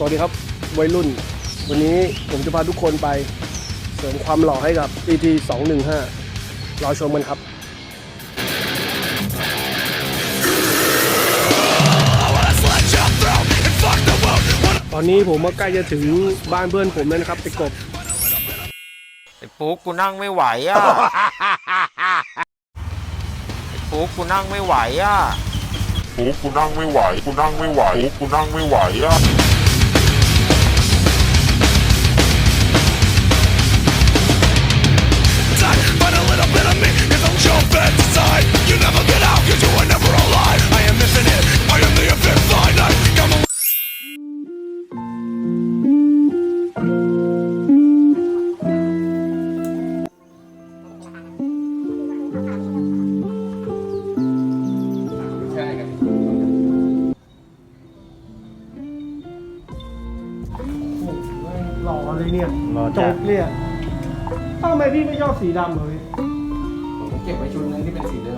สวัสดีครับวัยรุ่น วันนี้ผมจะพาทุกคนไปเสริมความหล่อให้กับ EP 215รอชมกันครับตอนนี้ผมก็ใกล้จะถึงบ้านเพื่อนผมแล้วนะครับไปกบไอ้ปุ๊กกูนั่งไม่ไหวอะ ไอ้ปุ๊กกูนั่งไม่ไหวอะ กูกูนั่งไม่ไหว กูนั่งไม่ไหว กูนั่งไม่ไหวอะ หล่อเลยเนี่ยหจจับเนี่ยทำไมพี่ไม่ชอบสีดำเลยผมเก็บไว้ชุดนึงที่เป็นสีเดิม